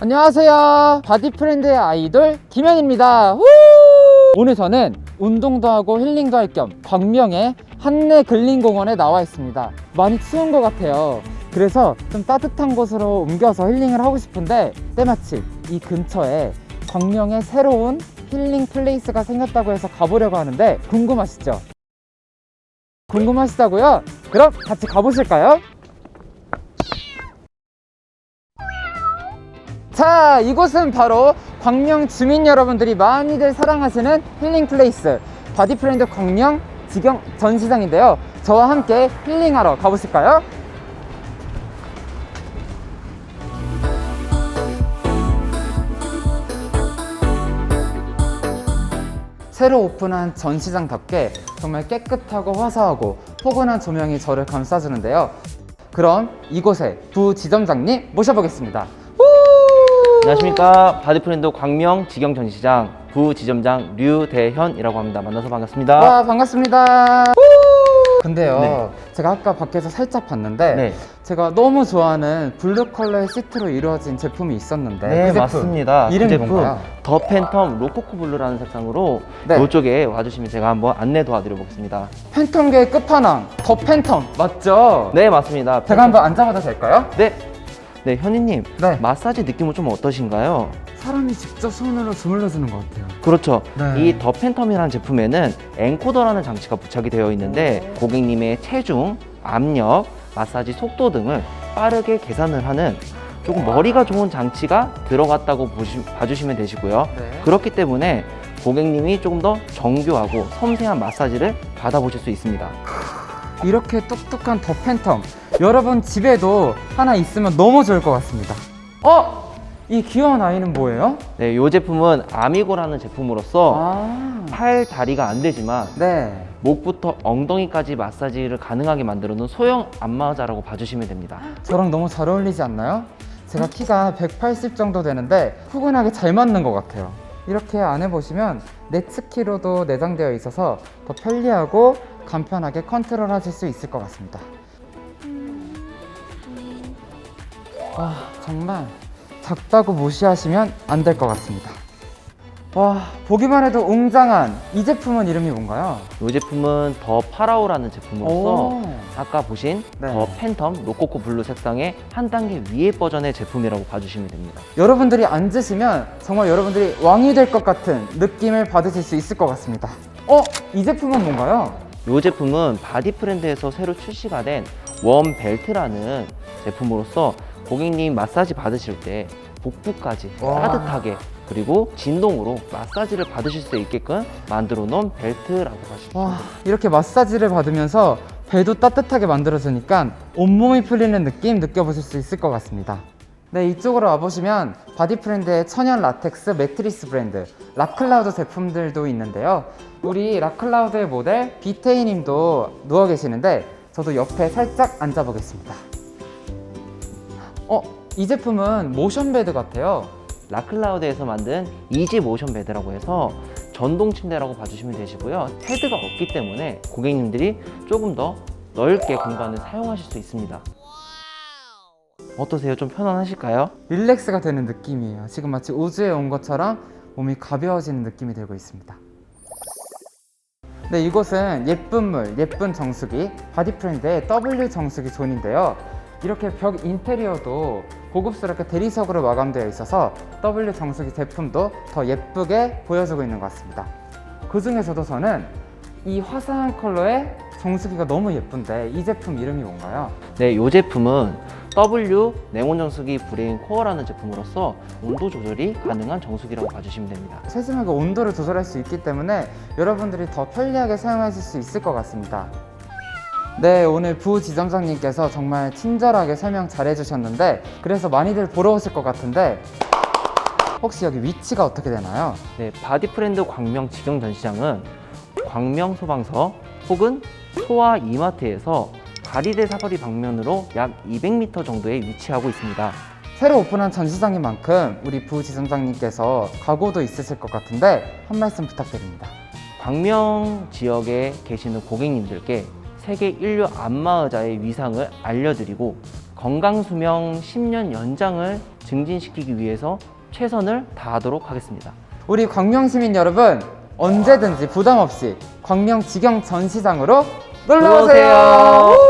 안녕하세요. 바디프렌드의 아이돌 김현입니다. 후! 오늘 저는 운동도 하고 힐링도 할 겸 광명의 한내 근린공원에 나와 있습니다. 많이 추운 것 같아요. 그래서 좀 따뜻한 곳으로 옮겨서 힐링을 하고 싶은데 때마침 이 근처에 광명의 새로운 힐링 플레이스가 생겼다고 해서 가보려고 하는데 궁금하시죠? 궁금하시다고요? 그럼 같이 가보실까요? 자, 이곳은 바로 광명 주민 여러분들이 많이들 사랑하시는 힐링 플레이스 바디프렌드 광명 직영 전시장인데요. 저와 함께 힐링하러 가보실까요? 새로 오픈한 전시장답게 정말 깨끗하고 화사하고 포근한 조명이 저를 감싸주는데요. 그럼 이곳의 부 지점장님 모셔보겠습니다. 안녕하십니까 바디프렌드 광명 직영 전시장 부지점장 류대현이라고 합니다. 만나서 반갑습니다. 와 반갑습니다. 근데요, 네. 제가 아까 밖에서 살짝 봤는데 네, 제가 너무 좋아하는 블루 컬러의 시트로 이루어진 제품이 있었는데 네 그 제품 맞습니다. 이름이 그 제품 뭔가요? 더 팬텀 로코코 블루라는 색상으로 네. 이쪽에 와주시면 제가 한번 안내 도와드려 보겠습니다. 팬텀계의 끝판왕 더 팬텀 맞죠? 네 맞습니다. 제가 한번 앉아봐도 될까요? 네, 네 현희님 네. 마사지 느낌은 좀 어떠신가요? 사람이 직접 손으로 주물러 주는 것 같아요. 그렇죠. 네. 이 더 팬텀이라는 제품에는 엔코더라는 장치가 부착이 되어 있는데 고객님의 체중, 압력, 마사지 속도 등을 빠르게 계산을 하는 조금 머리가 좋은 장치가 들어갔다고 보시, 봐주시면 되시고요. 네. 그렇기 때문에 고객님이 조금 더 정교하고 섬세한 마사지를 받아보실 수 있습니다. 이렇게 똑똑한 더 팬텀 여러분 집에도 하나 있으면 너무 좋을 것 같습니다. 어? 이 귀여운 아이는 뭐예요? 네, 이 제품은 아미고라는 제품으로서 아, 팔, 다리가 안 되지만 네. 목부터 엉덩이까지 마사지를 가능하게 만들어 놓은 소형 안마자라고 봐주시면 됩니다. 저랑 너무 잘 어울리지 않나요? 제가 키가 180 정도 되는데 푸근하게 잘 맞는 것 같아요. 이렇게 안에 보시면 네츠키로도 내장되어 있어서 더 편리하고 간편하게 컨트롤 하실 수 있을 것 같습니다. 와, 정말 작다고 무시하시면 안 될 것 같습니다. 와, 보기만 해도 웅장한 이 제품은 이름이 뭔가요? 이 제품은 더 파라오라는 제품으로서 오. 아까 보신 네. 더 팬텀 로코코 블루 색상의 한 단계 위의 버전의 제품이라고 봐주시면 됩니다. 여러분들이 앉으시면 정말 여러분들이 왕이 될 것 같은 느낌을 받으실 수 있을 것 같습니다. 어? 이 제품은 뭔가요? 이 제품은 바디프렌드에서 새로 출시가 된 웜 벨트라는 제품으로서 고객님 마사지 받으실 때 복부까지 와. 따뜻하게 그리고 진동으로 마사지를 받으실 수 있게끔 만들어 놓은 벨트라고 와, 이렇게 마사지를 받으면서 배도 따뜻하게 만들어주니까 온몸이 풀리는 느낌 느껴보실 수 있을 것 같습니다. 네, 이쪽으로 와보시면 바디프렌드의 천연 라텍스 매트리스 브랜드 라클라우드 제품들도 있는데요. 우리 라클라우드의 모델 비테이님도 누워 계시는데 저도 옆에 살짝 앉아보겠습니다. 어, 이 제품은 모션 베드 같아요. 라클라우드에서 만든 이지 모션 베드라고 해서 전동 침대라고 봐주시면 되시고요. 헤드가 없기 때문에 고객님들이 조금 더 넓게 공간을 사용하실 수 있습니다. 어떠세요? 좀 편안하실까요? 릴렉스가 되는 느낌이에요. 지금 마치 우주에 온 것처럼 몸이 가벼워지는 느낌이 들고 있습니다. 네, 이곳은 예쁜 물, 예쁜 정수기, 바디프렌드의 W 정수기 존인데요. 이렇게 벽 인테리어도 고급스럽게 대리석으로 마감되어 있어서 W 정수기 제품도 더 예쁘게 보여주고 있는 것 같습니다. 그 중에서도 저는 이 화사한 컬러의 정수기가 너무 예쁜데 이 제품 이름이 뭔가요? 네, 이 제품은 W 냉온 정수기 브레인 코어라는 제품으로서 온도 조절이 가능한 정수기라고 봐주시면 됩니다. 세심하게 온도를 조절할 수 있기 때문에 여러분들이 더 편리하게 사용하실 수 있을 것 같습니다. 네, 오늘 부지점장님께서 정말 친절하게 설명 잘 해주셨는데 그래서 많이들 보러 오실 것 같은데 혹시 여기 위치가 어떻게 되나요? 네, 바디프렌드 광명 직영 전시장은 광명 소방서 혹은 소아 이마트에서 가리대 사거리 방면으로 약 200m 정도에 위치하고 있습니다. 새로 오픈한 전시장인 만큼 우리 부지점장님께서 각오도 있으실 것 같은데 한 말씀 부탁드립니다. 광명 지역에 계시는 고객님들께 세계 인류 안마의자의 위상을 알려드리고 건강 수명 10년 연장을 증진시키기 위해서 최선을 다하도록 하겠습니다. 우리 광명 시민 여러분 언제든지 부담 없이 광명 직영 전시장으로 놀러 오세요.